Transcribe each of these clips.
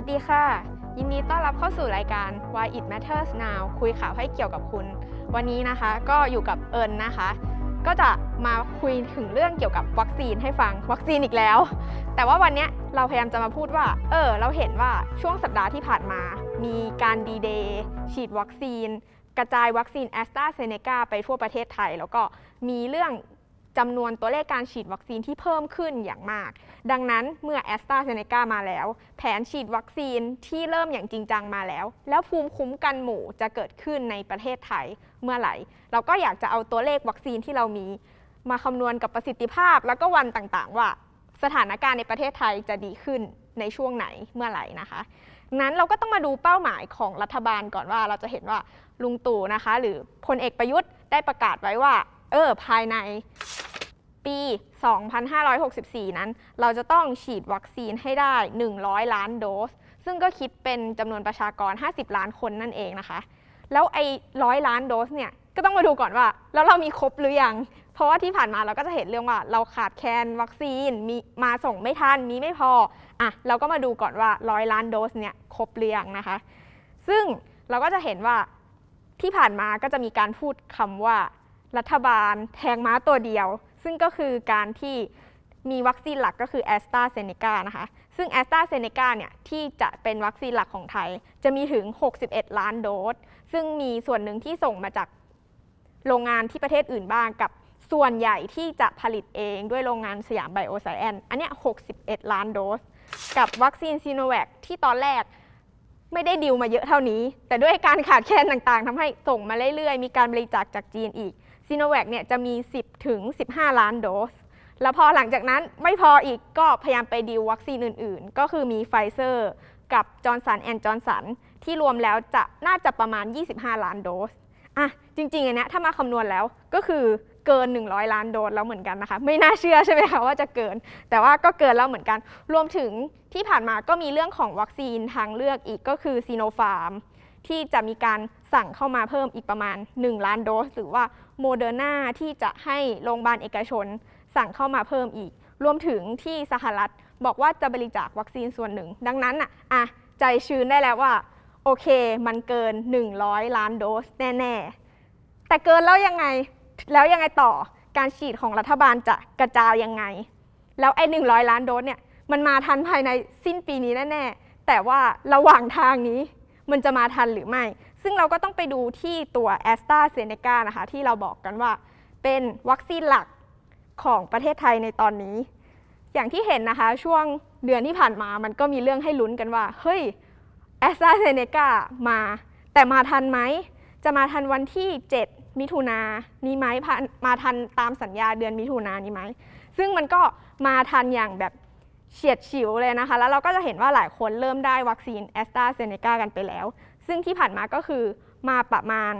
วัสดีค่ะ ยินดีต้อนรับเข้าสู่รายการ Why It Matters Now คุยข่าวให้เกี่ยวกับคุณ วันนี้นะคะก็อยู่กับเอิญนะคะ ก็จะมาคุยถึงเรื่องเกี่ยวกับวัคซีนให้ฟังวัคซีนอีกแล้ว แต่ว่าวันนี้เราพยายามจะมาพูดว่า เออ เราเห็นว่าช่วงสัปดาห์ที่ผ่านมา มีการดีเดย์ฉีดวัคซีน กระจายวัคซีนแอสตราเซเนกาไปทั่วประเทศไทย แล้วก็มีเรื่อง จำนวนตัวเลขการฉีดวัคซีนที่เพิ่มขึ้นอย่างมาก ดังนั้นเมื่อแอสตราเซเนกามาแล้ว แผนฉีดวัคซีนที่เริ่มอย่างจริงจังมาแล้ว แล้วภูมิคุ้มกันหมู่จะเกิดขึ้นในประเทศไทยเมื่อไหร่ เราก็อยากจะเอาตัวเลขวัคซีนที่เรามี มาคำนวณกับประสิทธิภาพ แล้วก็วันต่างๆ ว่า สถานการณ์ในประเทศไทยจะดีขึ้นในช่วงไหนเมื่อไหร่นะคะนั้นเราก็ต้องมาดูเป้าหมายของรัฐบาลก่อนว่าเราจะเห็นว่าลุงตู่นะคะ หรือพลเอกประยุทธ์ได้ประกาศไว้ว่า เออภายในปี 2564 นั้น เราจะต้องฉีดวัคซีนให้ได้ 100 ล้านโดส ซึ่งก็คิดเป็นจำนวนประชากร 50 ล้านคนนั่นเองนะคะ แล้วไอ้ร้อยล้านโดสเนี่ย ก็ต้องมาดูก่อนว่า แล้วเรามีครบหรือยัง เพราะว่าที่ผ่านมาเราก็จะเห็นเรื่องว่า เราขาดแคลนวัคซีน มีมาส่งไม่ทัน มีไม่พอ อะ เราก็มาดูก่อนว่าร้อยล้านโดสเนี่ยครบหรือยังนะคะ ซึ่งเราก็จะเห็นว่าที่ผ่านมาก็จะมีการพูดคำว่า รัฐบาลแทงม้าตัวเดียว ซึ่งก็คือการที่มีวัคซีนหลักก็คือแอสตราเซเนกานะคะ ซึ่งแอสตราเซเนกาเนี่ยที่จะเป็นวัคซีนหลักของไทย จะมีถึง 61 ล้านโดส ซึ่งมีส่วนหนึ่งที่ส่งมาจากโรงงานที่ประเทศอื่นบ้างกับส่วนใหญ่ที่จะผลิตเองด้วยโรงงานสยามไบโอไซแอนอันเนี้ย61 ล้านโดส กับวัคซีนซีโนแวคที่ตอนแรกไม่ได้ดิวมาเยอะเท่านี้ แต่ด้วยการขาดแคลนต่างๆทำให้ส่งมาเรื่อยๆ มีการบริจาคจากจีนอีก ซีโนแวคเนี่ยจะมี 10 ถึง 15 ล้านโดส แล้วพอหลังจากนั้นไม่พออีกก็พยายามไปดิววัคซีนอื่น ๆ ก็คือมีไฟเซอร์กับจอร์นสันแอนด์จอร์นสันที่รวมแล้วจะน่าจะประมาณ 25 ล้านโดสอะจริงๆอันนี้ถ้ามาคำนวณแล้วก็คือเกิน 100 ล้านโดสแล้วเหมือนกันนะคะ ไม่น่าเชื่อใช่ไหมคะว่าจะเกิน แต่ว่าก็เกินแล้วเหมือนกัน รวมถึงที่ผ่านมาก็มีเรื่องของวัคซีนทางเลือกอีกก็คือซีโนฟาร์มที่จะมีการ สั่งเข้ามาเพิ่มอีกประมาณ 1 ล้านโดส หรือว่าโมเดอร์นาที่จะให้โรงพยาบาลเอกชน สั่งเข้ามาเพิ่มอีก รวมถึงที่สหรัฐบอกว่าจะบริจาควัคซีนส่วนหนึ่ง ดังนั้นอะอะใจชื้นได้แล้วว่า โอเคมันเกิน 100 ล้านโดสแน่ ๆ แต่เกินแล้วยังไงแล้วยังไงต่อการฉีดของรัฐบาลจะกระจายยังไง แล้วไอ้100ล้านโดสเนี่ยมันมาทันภายในสิ้นปีนี้แน่ ๆ แต่ว่าระหว่างทางนี้มันจะมาทันหรือไม่ ซึ่งเราก็ต้องไปดูที่ตัวแอสตราเซเนกานะคะ ที่เราบอกกันว่า เป็นวัคซีนหลักของประเทศไทยในตอนนี้ อย่างที่เห็นนะคะ ช่วงเดือนที่ผ่านมามันก็มีเรื่องให้ลุ้นกันว่า เฮ้ยแอสตราเซเนกามา แต่มาทันไหม จะมาทันวันที่ 7 มิถุนานี้ไหมมาทันตามสัญญาเดือนมิถุนานนี้ไหม ซึ่งมันก็มาทันอย่างแบบเฉียดฉิวเลยนะคะ แล้วเราก็จะเห็นว่าหลายคนเริ่มได้วัคซีนแอสตราเซเนกากันไปแล้ว ซึ่งที่ผ่านมาก็คือมาประมาณ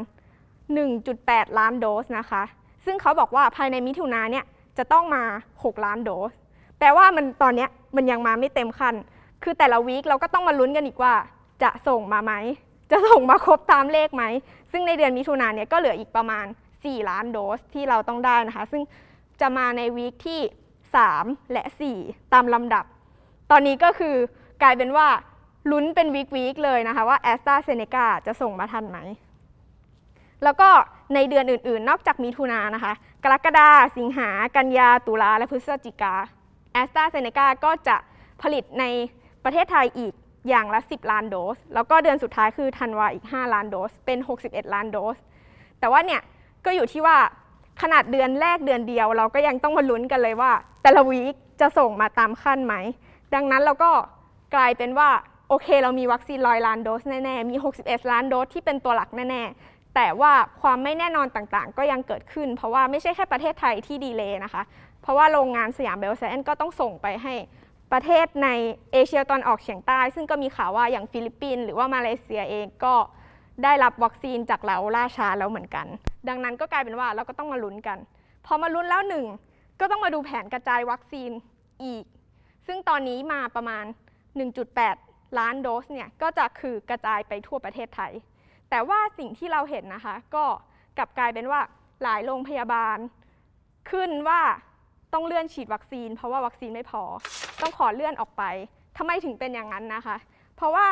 1.8 ล้านโดสนะคะ ซึ่งเขาบอกว่าภายในมิถุนาเนี่ยจะต้องมา 6 ล้านโดส แปลว่ามันตอนนี้มันยังมาไม่เต็มขั้น คือแต่ละวีคเราก็ต้องมาลุ้นกันอีกว่า จะส่งมาไหม จะส่งมาครบตามเลขไหม ซึ่งในเดือนมิถุนาเนี่ยก็เหลืออีกประมาณ 4 ล้านโดสที่เราต้องได้นะคะ ซึ่งจะมาในวีคที่ 3 และ 4 ตามลำดับ ตอนนี้ก็คือกลายเป็นว่า ลุ้นเป็นวีควีคเลยนะคะว่าแอสตราเซเนกาจะส่งมาทันไหม แล้วก็ในเดือนอื่นๆ นอกจากมิถุนานนะคะ กรกฎาสิงหา กันยา ตุลา และพฤศจิกาแอสตราเซเนกาก็จะผลิตในประเทศไทยอีกอย่างละ 10 ล้านโดส แล้วก็เดือนสุดท้ายคือธันวาอีก 5 ล้านโดส เป็น 61 ล้านโดส แต่ว่าเนี่ยก็อยู่ที่ว่าขนาดเดือนแรกเดือนเดียว เราก็ยังต้องมาลุ้นกันเลยว่า แต่ละวีคจะส่งมาตามขั้นไหม ดังนั้นเราก็กลายเป็นว่า โอเค เรามีวัคซีนร้อยล้านโดสแน่ๆ มี 61 ล้านโดสที่เป็นตัวหลักแน่ๆ แต่ว่าความไม่แน่นอนต่างๆ ก็ยังเกิดขึ้น เพราะว่าไม่ใช่แค่ประเทศไทยที่ดีเลยนะคะ เพราะว่าโรงงานสยามเบลไซนก็ต้องส่งไปให้ประเทศในเอเชียตอนออกเฉียงใต้ ซึ่งก็มีข่าวว่าอย่างฟิลิปปินส์หรือว่ามาเลเซียเองก็ได้รับวัคซีนจากเราล่าช้าแล้วเหมือนกัน ดังนั้นก็กลายเป็นว่าเราก็ต้องมาลุ้นกัน พอมาลุ้นแล้วหนึ่งก็ต้องมาดูแผนกระจายวัคซีนอีก ซึ่งตอนนี้มาประมาณ 1.8 ล้านโดสเนี่ยก็จะคือกระจายไปทั่วประเทศไทย แต่ว่าสิ่งที่เราเห็นนะคะ ก็กลับกลายเป็นว่าหลายโรงพยาบาล ขึ้นว่าต้องเลื่อนฉีดวัคซีน เพราะว่าวัคซีนไม่พอ ต้องขอเลื่อนออกไปทำไมถึงเป็นอย่างนั้นนะคะ เพราะว่า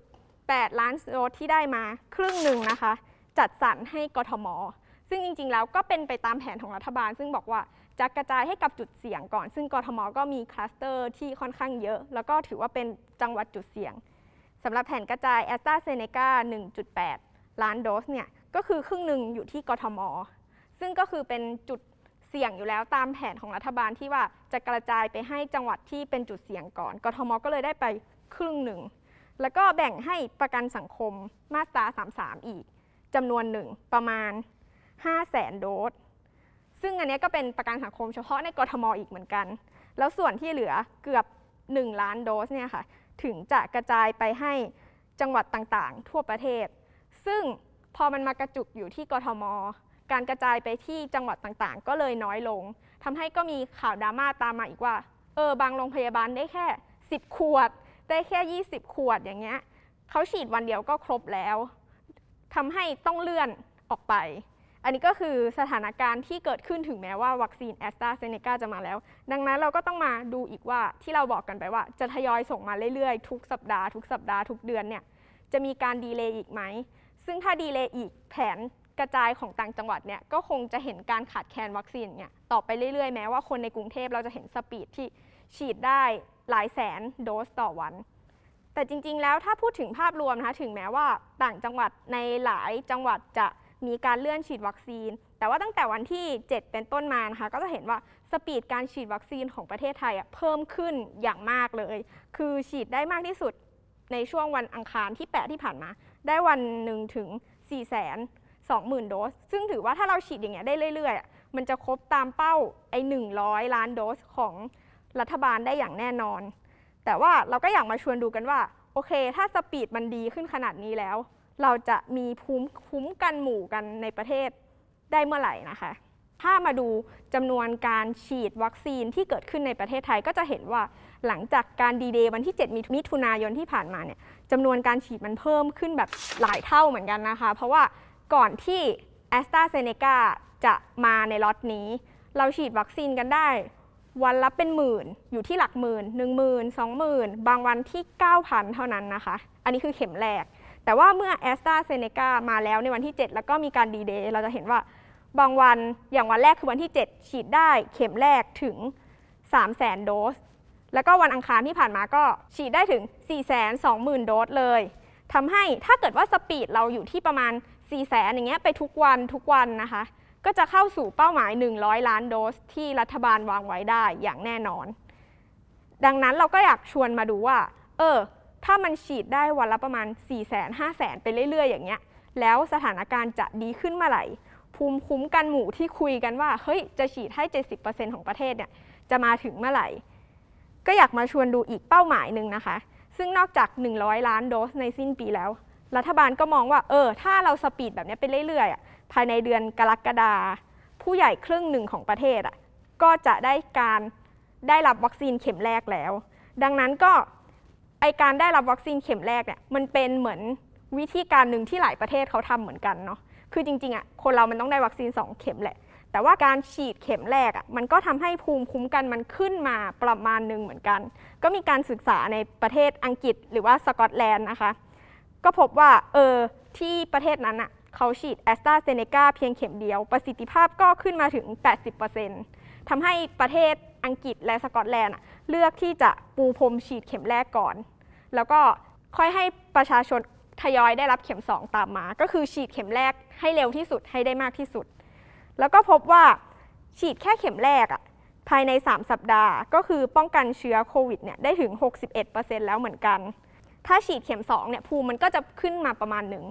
1.8 ล้านโดสที่ได้มาครึ่งหนึ่งนะคะ จัดสรรให้กทม ซึ่งจริงๆ แล้วก็เป็นไปตามแผนของรัฐบาล ซึ่งบอกว่าจะกระจายให้กับจุดเสี่ยงก่อน ซึ่งกทม ก็มีคลัสเตอร์ที่ค่อนข้างเยอะ แล้วก็ถือว่าเป็น จังหวัดจุดเสี่ยงสำหรับแผนกระจายแอสตราเซเนกา1.8 ล้านโดสเนี่ยก็คือครึ่งหนึ่งอยู่ที่กทม ซึ่งก็คือเป็นจุดเสี่ยงอยู่แล้วตามแผนของรัฐบาลที่ว่าจะกระจายไปให้จังหวัดที่เป็นจุดเสี่ยงก่อน กทมก็เลยได้ไปครึ่งหนึ่ง แล้วก็แบ่งให้ประกันสังคมมาตรา 33 อีกจำนวนหนึ่งประมาณ 5 0 0แสนโดส ซึ่งอันนี้ก็เป็นประกันสังคมเฉพาะในกทมอีกเหมือนกัน แล้วส่วนที่เหลือเกือบ 1 ล้านโดสเนี่ยค่ะ ถึงจะกระจายไปให้จังหวัดต่างๆ ทั่วประเทศ ซึ่งพอมันมากระจุกอยู่ที่กทม การกระจายไปที่จังหวัดต่างๆ ก็เลยน้อยลงทำให้ก็มีข่าวดราม่าตามมาอีกว่า เออ บางโรงพยาบาลได้แค่ 10 ขวด ได้แค่ 20 ขวดอย่างเงี้ยเขาฉีดวันเดียวก็ครบแล้วทำให้ต้องเลื่อนออกไป อันนี้ก็คือสถานการณ์ที่เกิดขึ้นถึงแม้ว่าวัคซีนแอสตราเซเนกาจะมาแล้ว ดังนั้นเราก็ต้องมาดูอีกว่าที่เราบอกกันไปว่า จะทยอยส่งมาเรื่อยๆ ทุกสัปดาห์ทุกสัปดาห์ทุกเดือนเนี่ยจะมีการดีเลย์อีกไหม ซึ่งถ้าดีเลย์อีกแผนกระจายของต่างจังหวัดเนี่ยก็คงจะเห็นการขาดแคลนวัคซีนเนี่ยต่อไปเรื่อยๆ แม้ว่าคนในกรุงเทพเราจะเห็นสปีดที่ฉีดได้หลายแสนโดสต่อวัน แต่จริงๆ แล้วถ้าพูดถึงภาพรวมนะคะถึงแม้ว่าต่างจังหวัดในหลายจังหวัดจะ มีการเลื่อนฉีดวัคซีน แต่ว่าตั้งแต่วันที่ 7 เป็นต้นมานะคะ ก็จะเห็นว่าสปีดการฉีดวัคซีนของประเทศไทยเพิ่มขึ้นอย่างมากเลย คือฉีดได้มากที่สุดในช่วงวันอังคารที่ 8 ที่ผ่านมา ได้วันหนึ่งถึง4 2 0 0 0 0 โดส ซึ่งถือว่าถ้าเราฉีดอย่างเงี้ยได้เรื่อยๆ มันจะครบตามเป้าไอ้100 ล้านโดสของรัฐบาลได้อย่างแน่นอน แต่ว่าเราก็อยากมาชวนดูกันว่า โอเค ถ้าสปีดมันดีขึ้นขนาดนี้แล้ว เราจะมีภูมิคุ้มกันหมู่กันในประเทศได้เมื่อไหร่นะคะ ถ้ามาดูจำนวนการฉีดวัคซีนที่เกิดขึ้นในประเทศไทยก็จะเห็นว่าหลังจากการดีเดย์วันที่ 7 มิถุนายนที่ผ่านมาเนี่ยจำนวนการฉีดมันเพิ่มขึ้นแบบหลายเท่าเหมือนกันนะคะ เพราะว่าก่อนที่ a s t r a z เซ e c a จะมาในล็อตนี้ เราฉีดวัคซีนกันได้ วันละเป็นหมื่น อยู่ที่หลักหมื่นหนึ่งหมื่นสองหมื่นบางวันที่ 9,000 เท่านั้นนะคะ อันนี้คือเข็มแรก แต่ว่าเมื่อ a s t r a z เซ e c a มาแล้วในวันที่ 7 แล้วก็มีการดีเดย์เราจะเห็นว่าบางวันอย่างวันแรกคือวันที่ 7 ฉีดได้เข็มแรกถึง 3 0 0 0 0 0 โดส แล้วก็วันอังคารที่ผ่านมาก็ฉีดได้ถึง 4 2 0 0 0 0 โดสเลยทำให้ถ้าเกิดว่าสปีดเราอยู่ที่ประมาณ 4 0 0 0 0 0อย่างเงี้ยไปทุกวันทุกวันนะคะ ก็จะเข้าสู่เป้าหมาย 100 ล้านโดส ที่รัฐบาลวางไว้ได้อย่างแน่นอน ดังนั้นเราก็อยากชวนมาดูว่า เออ ถ้ามันฉีดได้วันละประมาณ 4 0 0 0 0 0 5 0 0 0 0 ไปเรื่อย ๆ อย่างเงี้ย แล้วสถานการณ์จะดีขึ้นเมื่อไหร่ ภูมิคุ้มกันหมู่ที่คุยกันว่า เฮ้ย จะฉีดให้ 70%ของประเทศเนี่ย จะมาถึงเมื่อไหร่ ก็อยากมาชวนดูอีกเป้าหมายหนึ่งนะคะ ซึ่งนอกจาก 100 ล้านโดสในสิ้นปีแล้ว รัฐบาลก็มองว่า เออ ถ้าเราสปีดแบบนี้ไปเรื่อยๆ ภายในเดือนกรกฎาผู้ใหญ่ครึ่งหนึ่งของประเทศอะ ก็จะได้การได้รับวัคซีนเข็มแรกแล้ว ดังนั้นก็ ไอการได้รับวัคซีนเข็มแรกเนี่ยมันเป็นเหมือนวิธีการหนึ่งที่หลายประเทศเขาทำเหมือนกันเนาะคือจริงๆอะคนเรามันต้องได้วัคซีน 2 เข็มแหละ แต่ว่าการฉีดเข็มแรกอะมันก็ทำให้ภูมิคุ้มกันมันขึ้นมาประมาณหนึ่งเหมือนกัน ก็มีการศึกษาในประเทศอังกฤษหรือว่าสกอตแลนด์นะคะ ก็พบว่าเออที่ประเทศนั้นอะเขาฉีดแอสตราเซเนกาเพียงเข็มเดียว ประสิทธิภาพก็ขึ้นมาถึง 80%ทำให้ประเทศอังกฤษและสกอตแลนด์อะเลือกที่จะปูพรมฉีดเข็มแรกก่อน แล้วก็ค่อยให้ประชาชนทยอยได้รับเข็ม 2 ตามมา ก็คือฉีดเข็มแรกให้เร็วที่สุดให้ได้มากที่สุด แล้วก็พบว่าฉีดแค่เข็มแรกอะภายใน 3 สัปดาห์ ก็คือป้องกันเชื้อโควิดเนี่ยได้ถึง 61%แล้วเหมือนกัน ถ้าฉีดเข็ม2เนี่ยภูมิมันก็จะขึ้นมาประมาณหนึ่ง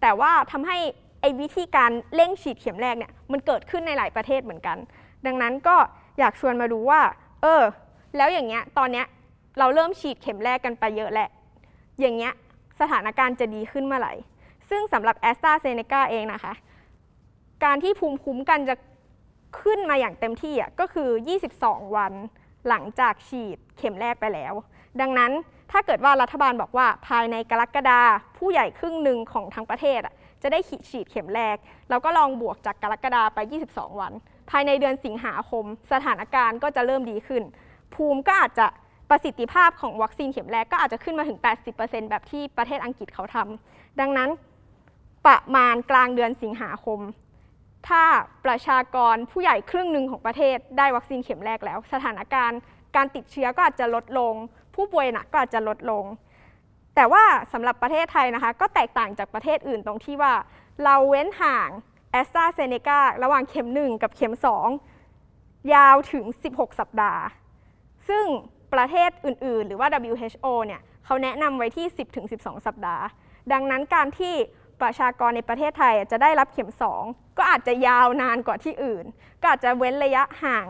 แต่ว่าทำให้ไอ้วิธีการเร่งฉีดเข็มแรกเนี่ยมันเกิดขึ้นในหลายประเทศเหมือนกัน ดังนั้นก็อยากชวนมาดูว่า เออ แล้วอย่างเงี้ยตอนเนี้ย เราเริ่มฉีดเข็มแรกกันไปเยอะแหละ อย่างเงี้ยสถานการณ์จะดีขึ้นเมื่อไหร่ ซึ่งสำหรับแอสตราเซเนกาเองนะคะ การที่ภูมิคุ้มกันจะขึ้นมาอย่างเต็มที่อะก็คือ 22 วันหลังจากฉีดเข็มแรกไปแล้ว ดังนั้นถ้าเกิดว่ารัฐบาลบอกว่าภายในกรกฎาผู้ใหญ่ครึ่งหนึ่งของทั้งประเทศอะจะได้ฉีดเข็มแรกเราก็ลองบวกจากกรกฎาไป 22 วัน ภายในเดือนสิงหาคม สถานการณ์ก็จะเริ่มดีขึ้น ภูมิก็อาจจะ ประสิทธิภาพของวัคซีนเข็มแรกก็อาจจะขึ้นมาถึง 80%แบบที่ประเทศอังกฤษเขาทำดังนั้นประมาณกลางเดือนสิงหาคม ถ้าประชากรผู้ใหญ่ครึ่งหนึ่งของประเทศได้วัคซีนเข็มแรกแล้ว สถานการณ์การติดเชื้อก็อาจจะลดลง ผู้ป่วยหนักก็อาจจะลดลง แต่ว่าสำหรับประเทศไทยนะคะ ก็แตกต่างจากประเทศอื่นตรงที่ว่า เราเว้นห่างแอสตราเซเนการะหว่างเข็ม 1 กับเข็ม 2 ยาวถึง 16 สัปดาห์ ซึ่ง ประเทศอื่น ๆ หรือว่า WHO เนี่ยเขาแนะนำไว้ที่ 10-12 สัปดาห์ ดังนั้นการที่ประชากรในประเทศไทยจะได้รับเข็ม 2 ก็อาจจะยาวนานกว่าที่อื่น ก็อาจจะเว้นระยะห่าง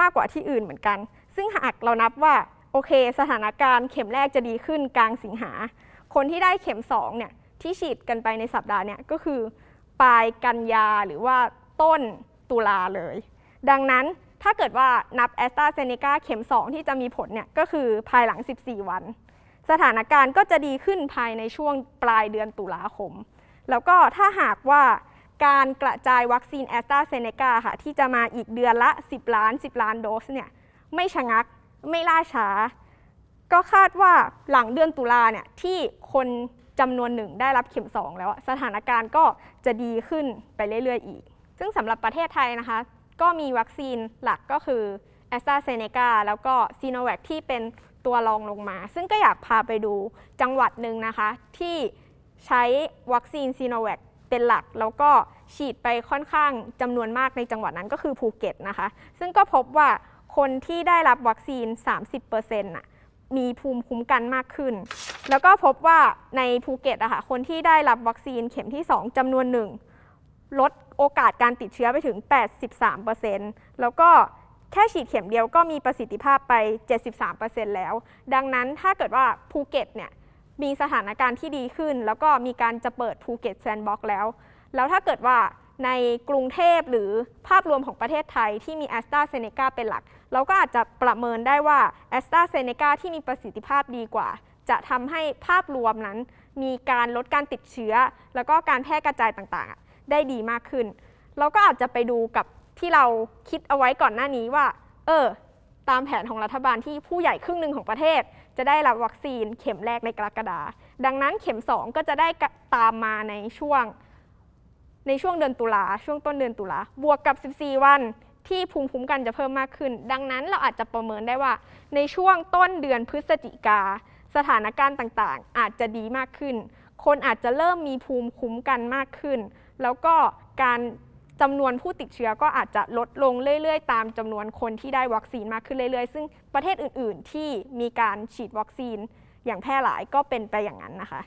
มากกว่าที่อื่นเหมือนกัน ซึ่งหากเรานับว่าโอเค สถานการณ์เข็มแรกจะดีขึ้นกลางสิงหา คนที่ได้เข็ม2เนี่ยที่ฉีดกันไปในสัปดาห์เนี่ยก็คือปลายกันยาหรือว่าต้นตุลาเลย ดังนั้น ถ้าเกิดว่านับแอสตราเซเนกาเข็ม 2 ที่จะมีผลเนี่ยก็คือภายหลัง 14 วัน สถานการณ์ก็จะดีขึ้นภายในช่วงปลายเดือนตุลาคม แล้วก็ถ้าหากว่าการกระจายวัคซีนแอสตราเซเนกาค่ะที่จะมาอีกเดือนละ 10 ล้าน 10 ล้านโดสเนี่ยไม่ชะงักไม่ล่าช้า ก็คาดว่าหลังเดือนตุลาเนี่ยที่คนจำนวนหนึ่งได้รับเข็ม 2 แล้วสถานการณ์ก็จะดีขึ้นไปเรื่อยๆอีก ซึ่งสำหรับประเทศไทยนะคะ ก็มีวัคซีนหลักก็คือแอสตราเซเนกาแล้วก็ซีโนแวคที่เป็นตัวรองลงมา ซึ่งก็อยากพาไปดูจังหวัดหนึ่งนะคะ ที่ใช้วัคซีนซีโนแวคเป็นหลัก แล้วก็ฉีดไปค่อนข้างจำนวนมากในจังหวัดนั้นก็คือภูเก็ตนะคะ ซึ่งก็พบว่าคนที่ได้รับวัคซีน 30%น่ะมีภูมิคุ้มกันมากขึ้น แล้วก็พบว่าในภูเก็ตอะค่ะคนที่ได้รับวัคซีนเข็มที่ 2จำนวนหนึ่ง ลดโอกาสการติดเชื้อไปถึง 83%แล้วก็แค่ฉีดเข็มเดียวก็มีประสิทธิภาพไป 73%แล้ว ดังนั้นถ้าเกิดว่าภูเก็ตเนี่ยมีสถานการณ์ที่ดีขึ้น แล้วก็มีการจะเปิดภูเก็ตแซนด์บ็อกซ์แล้ว แล้วถ้าเกิดว่าในกรุงเทพหรือภาพรวมของประเทศไทยที่มีแอสตราเซเนกาเป็นหลัก เราก็อาจจะประเมินได้ว่าแอสตราเซเนกาที่มีประสิทธิภาพดีกว่า จะทำให้ภาพรวมนั้น มีการลดการติดเชื้อ แล้วก็การแพร่กระจายต่างๆ ได้ดีมากขึ้น เราก็อาจจะไปดูกับที่เราคิดเอาไว้ก่อนหน้านี้ว่า เออ ตามแผนของรัฐบาลที่ผู้ใหญ่ครึ่งหนึ่งของประเทศ จะได้รับวัคซีนเข็มแรกในกรกฎาดังนั้นเข็ม 2 ก็จะได้ตามมาในช่วง ในช่วงเดือนตุลาช่วงต้นเดือนตุลาบวกกับ 14 วันที่ภูมิคุ้มกันจะเพิ่มมากขึ้น ดังนั้นเราอาจจะประเมินได้ว่า ในช่วงต้นเดือนพฤศจิกาสถานการณ์ต่างๆ อาจจะดีมากขึ้น คนอาจจะเริ่มมีภูมิคุ้มกันมากขึ้น แล้วก็การจำนวนผู้ติดเชื้อก็อาจจะลดลงเรื่อยๆ ตามจำนวนคนที่ได้วัคซีนมากขึ้นเรื่อยๆ ซึ่งประเทศอื่นๆ ที่มีการฉีดวัคซีนอย่างแพร่หลายก็เป็นไปอย่างนั้นนะคะ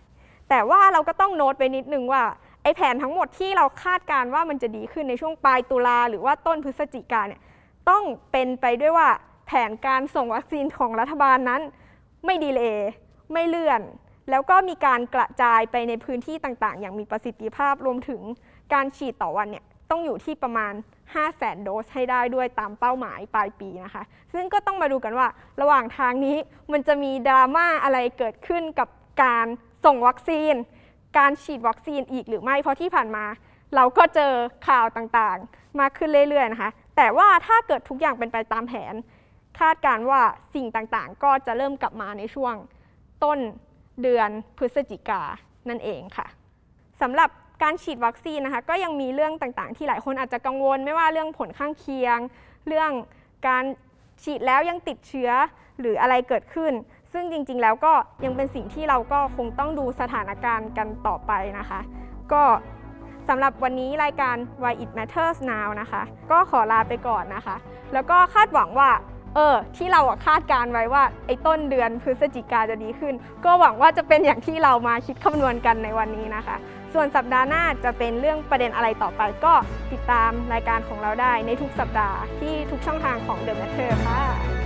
แต่ว่าเราก็ต้องโน้ตไปนิดนึงว่าไอ้แผนทั้งหมดที่เราคาดการณ์ว่ามันจะดีขึ้นในช่วงปลายตุลาหรือว่าต้นพฤศจิกาเนี่ยต้องเป็นไปด้วยว่าแผนการส่งวัคซีนของรัฐบาลนั้น ไม่ดีเลยไม่เลื่อน แล้วก็มีการกระจายไปในพื้นที่ต่างๆ อย่างมีประสิทธิภาพรวมถึงการฉีดต่อวันเนี่ยต้องอยู่ที่ประมาณ 5 0 0แสนโดสให้ได้ด้วยตามเป้าหมายปลายปีนะคะ ซึ่งก็ต้องมาดูกันว่าระหว่างทางนี้มันจะมีดราม่าอะไรเกิดขึ้นกับการส่งวัคซีน การฉีดวัคซีนอีกหรือไม่ เพราะที่ผ่านมา เราก็เจอข่าวต่างๆ มากขึ้นเรื่อยๆนะคะ แต่ว่าถ้าเกิดทุกอย่างเป็นไปตามแผน คาดการณ์ว่าสิ่งต่างๆ ก็จะเริ่มกลับมาในช่วงต้น เดือนพฤศจิกานั่นเองค่ะสำหรับการฉีดวัคซีนนะคะก็ยังมีเรื่องต่างๆ ที่หลายคนอาจจะกังวล ไม่ว่าเรื่องผลข้างเคียง เรื่องการฉีดแล้วยังติดเชื้อหรืออะไรเกิดขึ้น ซึ่งจริงๆแล้วก็ยังเป็นสิ่งที่เราก็คงต้องดูสถานการณ์กันต่อไปนะคะ ก็สำหรับวันนี้รายการ Why It Matters Now นะคะ ก็ขอลาไปก่อนนะคะ แล้วก็คาดหวังว่า เออที่เราคาดการไว้ว่าไอ้ต้นเดือนพฤศจิกาจะดีขึ้น ก็หวังว่าจะเป็นอย่างที่เรามาคิดคำนวณกันในวันนี้นะคะ ส่วนสัปดาห์หน้าจะเป็นเรื่องประเด็นอะไรต่อไปก็ติดตามรายการของเราได้ในทุกสัปดาห์ที่ทุกช่องทางของ The Matter ค่ะ